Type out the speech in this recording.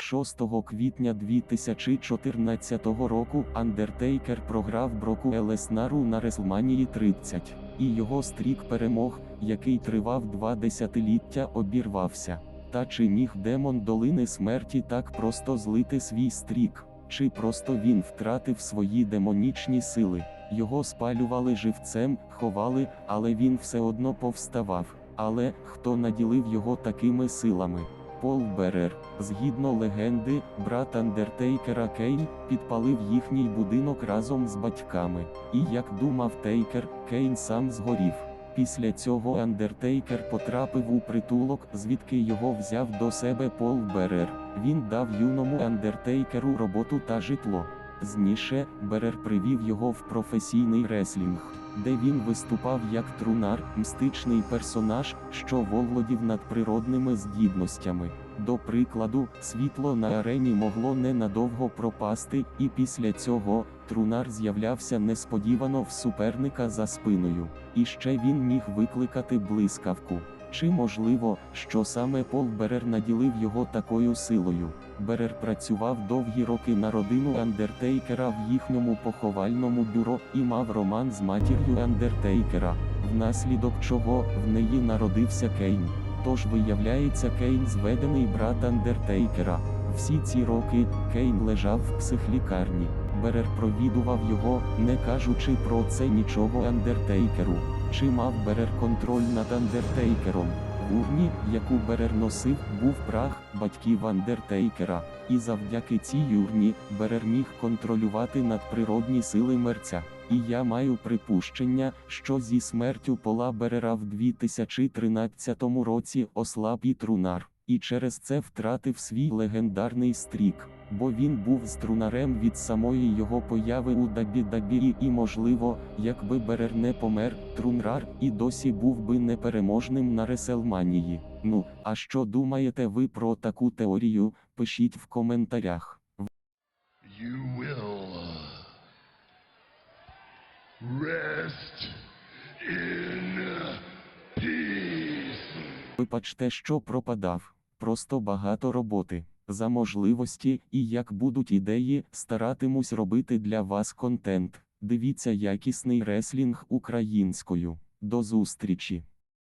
6 квітня 2014 року Андертейкер програв Броку Елеснару на Реслманії 30, і його стрік перемог, який тривав два десятиліття, обірвався. Та чи міг демон долини смерті так просто злити свій стрік? Чи просто він втратив свої демонічні сили? Його спалювали живцем, ховали, але він все одно повставав. Але хто наділив його такими силами? Пол Берер, згідно легенди, брат Андертейкера Кейн підпалив їхній будинок разом з батьками. І як думав Тейкер, Кейн сам згорів. Після цього Андертейкер потрапив у притулок, звідки його взяв до себе Пол Берер. Він дав юному Андертейкеру роботу та житло. Зніше Берер привів його в професійний реслінг, де він виступав як трунар, мстичний персонаж, що володів надприродними здібностями. До прикладу, світло на арені могло ненадовго пропасти, і після цього трунар з'являвся несподівано в суперника за спиною. І ще він міг викликати блискавку. Чи можливо, що саме Пол Берер наділив його такою силою? Берер працював довгі роки на родину Андертейкера в їхньому поховальному бюро і мав роман з матір'ю Андертейкера, внаслідок чого в неї народився Кейн. Тож виявляється Кейн зведений брат Андертейкера. Всі ці роки Кейн лежав в психлікарні. Берер провідував його, не кажучи про це нічого Андертейкеру. Чи мав Берер контроль над Андертейкером? Урні, яку Берер носив, був прах батьків Андертейкера, і завдяки цій юрні Берер міг контролювати надприродні сили мерця. І я маю припущення, що зі смертю Пола Берера в 2013 році ослаб і трунар, і через це втратив свій легендарний стрік, бо він був струнарем від самої його появи у Дабі-Дабі і, можливо, якби Берер не помер, трунрар і досі був би непереможним на Реселманії. Ну, а що думаєте ви про таку теорію? Пишіть в коментарях. You will rest in peace. Вибачте, що пропадав. Просто багато роботи. За можливості і як будуть ідеї, старатимусь робити для вас контент. Дивіться якісний реслінг українською. До зустрічі!